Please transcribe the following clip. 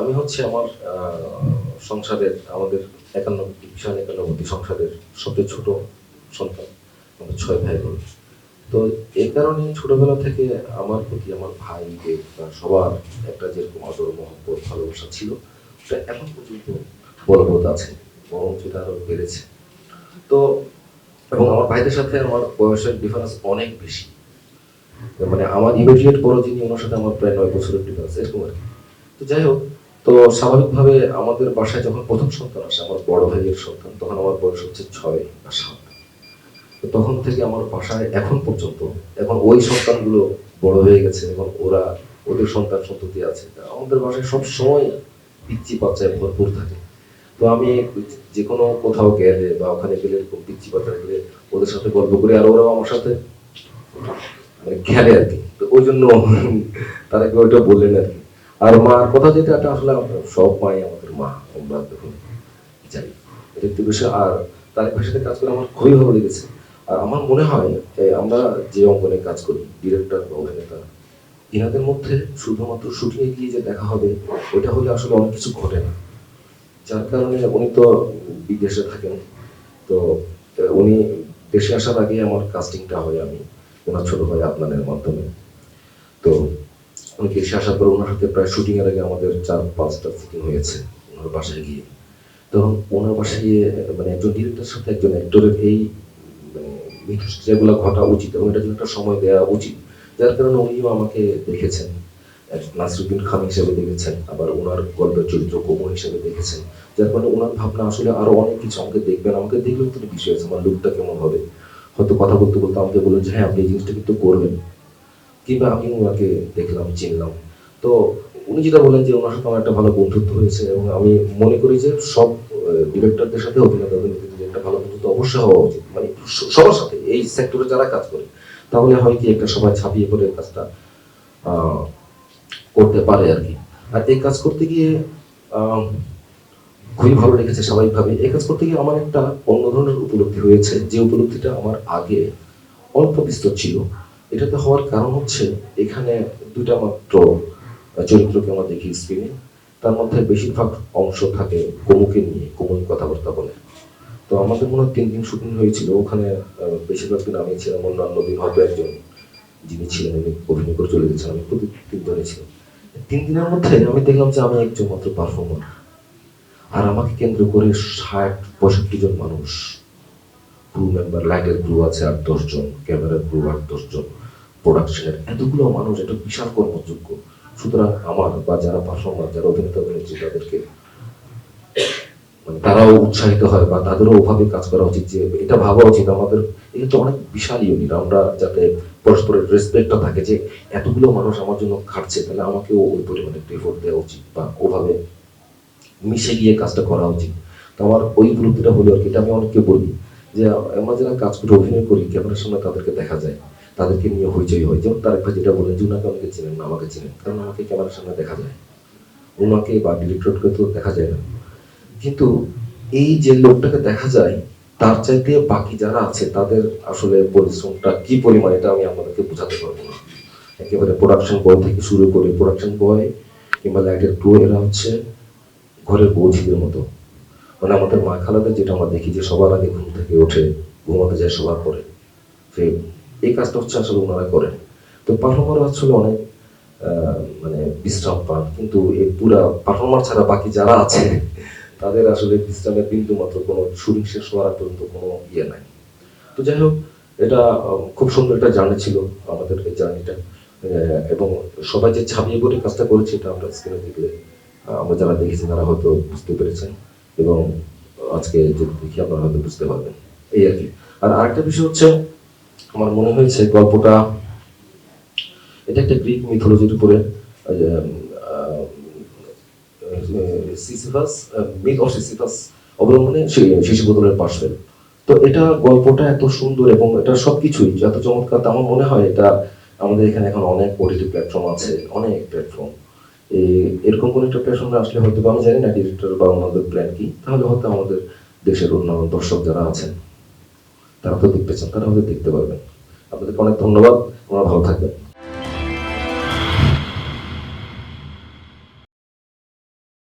আমি হচ্ছে আমার সংসারের, আমাদের একান্ন, ভীষণ একান্নবর্তী সংসারের সবচেয়ে ছোট সন্তান আমরা ছয় ভাই বোন তো এই কারণে ছোটবেলা থেকে আমার প্রতি আমার ভাইদের সবার একটা যেরকম আদর, মহব্বত, ভালোবাসা ছিল সেটা এখন পর্যন্ত বলবৎ আছে, বরং সেটা আরও বেড়েছে। তো, এবং আমার ভাইদের সাথে আমার বয়সের ডিফারেন্স অনেক বেশি। মানে আমার ইমিডিয়েট বড় যিনি, ওনার সাথে আমার প্রায় নয় বছরের ডিফারেন্স এরকম আর কি। তো যাই হোক তো স্বাভাবিকভাবে আমাদের বাসায় যখন প্রথম সন্তান আসে, আমার বড় ভাইয়ের সন্তান, তখন আমার বয়স হচ্ছে ছয় বা সাত। তো তখন থেকে আমার বাসায় এখন পর্যন্ত, এখন ওই সন্তানগুলো বড় হয়ে গেছে, এখন ওরা ওদের সন্তান সন্ততি আছে। আমাদের বাসায় সব সময় পিচ্ছি বাচ্চায় ভরপুর থাকে। তো আমি যে কোনো কোথাও গেলে বা ওখানে গেলে পিচ্ছি বাচ্চা গেলে ওদের সাথে গল্প করি আর ওরাও আমার সাথে। মানে খেলে আর কি। তো ওই জন্য তাদেরকে ওইটা বললেন আর কি। আর মার কথা যেটা, এটা আসলে সব মাই আমাদের মা, আমরা দেখুন যাই, এটা একটু বিষয় আর তারেক ভাইয়ের কাজ করে আমার খুবই ভালো লেগেছে। আর আমার মনে হয় যে আমরা যে অঙ্গনে কাজ করি ডিরেক্টর বা অভিনেতা, এনাদের মধ্যে শুধুমাত্র শুটিংয়ে গিয়ে যে দেখা হবে, ওইটা হলে আসলে অনেক কিছু ঘটে না। যার কারণে উনি তো বিদেশে থাকেন, তো উনি দেশে আসার আগে আমার কাস্টিংটা হয় আমি, ওনার ছোট ভাই আপনাদের মাধ্যমে। তো দেশে আসার পর ওনার সাথে প্রায় শুটিং এর আগে আমাদের চার পাঁচটা শুটিং হয়েছে ওনার বাসায় গিয়ে। তখন ওনার বাসায় গিয়ে মানে একজন ডিরেক্টরের সাথে একজন অ্যাক্টরের এই মানে যেগুলো ঘটা উচিত এবং এটার জন্য একটা সময় দেওয়া উচিত। যার কারণে উনিও আমাকে দেখেছেন নাসরুদ্দিন খান হিসেবে দেখেছেন, আবার ওনার গল্পের চরিত্র কমল হিসেবে দেখেছেন। যার কারণে ওনার ভাবনা আসলে আরও অনেক কিছু আমাকে দেখবেন, আমাকে দেখলেও তো বিষয় আছে, আমার লুকটা কেমন হবে। হয়তো কথা বলতে বলতে আমাকে বললেন যে হ্যাঁ আপনি এই জিনিসটা কিন্তু করবেন কিংবা আমি ওনাকে দেখলাম, চিনলাম। তো উনি যেটা বলেন যে ওনার সাথে আমার একটা ভালো বন্ধুত্ব হয়েছে এবং আমি মনে করি যে সব ডিরেক্টরদের সাথে অভিনেতা অভিনেত্রীদের একটা ভালো বন্ধুত্ব অবশ্যই হওয়া উচিত। মানে সবার সাথে, এই সেক্টরে যারা কাজ করে, তাহলে হয় কি একটা সবাই ছাপিয়ে পড়ে কাজটা করতে পারে আর কি। আর এই কাজ করতে গিয়ে খুবই ভালো লেগেছে স্বাভাবিকভাবে এই কাজ করতে গিয়ে আমার একটা অন্য ধরনের উপলব্ধি হয়েছে। যে উপলব্ধিটা আমার আগে অল্প বিস্তর ছিল। এটাতে হওয়ার কারণ হচ্ছে এখানে দুটা মাত্র চরিত্রকে আমরা দেখি স্ক্রিনে তার মধ্যে বেশিরভাগ অংশ থাকে কমুকে নিয়ে কমুই কথাবার্তা বলে। তো আমাদের মনে হয় তিন দিন শুটিং হয়েছিল, ওখানে বেশিরভাগ দিন আমি ছিলাম অন্যান্য দিন হয়তো একজন যিনি ছিলেন, উনি অভিনয় করে চলে গেছেন আমি প্রতি তিনজনে ছিলাম। তিন দিনের মধ্যে আমি দেখলাম যে আমি একজন মাত্র পারফর্মার আর আমাকে কেন্দ্র করে ষাট, পঁয়ষট্টি জন মানুষ। ক্রু মেম্বার লাইটের ক্রু আছে আট দশজন ক্যামেরার ক্রু আট, দশ জন। প্রোডাকশনের এতগুলো মানুষ এটা বিশাল কর্মযোগ্য। সুতরাং আমার বা যারা পারফর্মার, যারা অভিনেতা অভিনেত্রী, তাদেরকে মানে তারাও উৎসাহিত হয় বা তাদেরও ওভাবে কাজ করা উচিত যে এটা ভাবা উচিত। আমাদের এটা তো অনেক বিশাল ইউনিট আমরা যাতে পরস্পরের রেসপেক্টটা থাকে যে এতগুলো মানুষ আমার জন্য খাটছে, তাহলে আমাকেও ওই পরিমাণে একটু দেওয়া উচিত বা ওভাবে মিশে গিয়ে কাজটা করা উচিত। তো আমার ওই উপলব্ধিটা হলো আর কি। এটা আমি অনেককে বলি যে আমরা যারা কাজ করে, অভিনয় করি, ক্যামেরার সামনে তাদেরকে দেখা যায়। তাদেরকে নিয়ে হইচই হয়। যেমন তারেক ভাই যেটা বলেন যে উনাকে অনেকে চিনেন না, আমাকে চিনেন কারণ আমাকে ক্যামেরার সামনে দেখা যায়। ওনাকে বা ডিরেক্টরকে তো দেখা যায় না। কিন্তু এই যে লোকটাকে দেখা যায়, তার চাইতে বাকি যারা আছে, তাদের আসলে পরিশ্রমটা কি পরিমাণ, এটা আমি আপনাদেরকে বোঝাতে পারব না। একেবারে প্রোডাকশন বয় থেকে শুরু করে প্রোডাকশন বয় কিংবা লাইটের ক্রু এরা হচ্ছে ঘরের বৌঝিদের মতো। মানে আমাদের মা খালাদের যেটা আমরা দেখি যে সবার আগে ঘুম থেকে ওঠে ঘুমাতে যায় সবার পরে। এই কাজটা হচ্ছে আসলে ওনারা করেন। তো পারফর্মার আসলে অনেক মানে বিশ্রাম পান, কিন্তু এই পুরা পারফর্মার ছাড়া বাকি যারা আছে, তাদের আসলে বিশ্রামের বিন্দু মাত্র কোনো শুটিং শেষ হওয়ার পর্যন্ত কোনো ইয়ে নাই। তো যাই হোক, এটা খুব সুন্দর একটা জার্নি ছিল আমাদের এই জার্নিটা এবং সবাই যে ছাপিয়ে পড়ে কাজটা করেছে, এটা আমরা স্ক্রিনে দেখলে আমরা যারা দেখেছি তারা হয়তো বুঝতে পেরেছেন, এবং আজকে যদি দেখি, আপনারা হয়তো বুঝতে পারবেন। এই আর কি। আর আরেকটা বিষয় হচ্ছে আমার মনে হয়েছে গল্পটা, এটা একটা গ্রিক মিথোলজির উপরে অবলম্বনে শিশু বোতলের তো এটা গল্পটা এত সুন্দর এবং এটা সবকিছুই এত চমৎকার আমার মনে হয় এটা আমাদের এখানে এখন অনেক ওটিটি প্ল্যাটফর্ম আছে, অনেক প্ল্যাটফর্ম এরকম কোন একটা প্ল্যাটফর্মে আসলে হয়তো আমি জানি না ডিরেক্টর বা ওনাদের প্ল্যান কি, তাহলে হয়তো আমাদের দেশের অন্যান্য দর্শক যারা আছেন। তারা তো দেখতে চান তারা হয়তো দেখতে পারবেন। আপনাদেরকে অনেক ধন্যবাদ আমরা ভালো থাকবেন।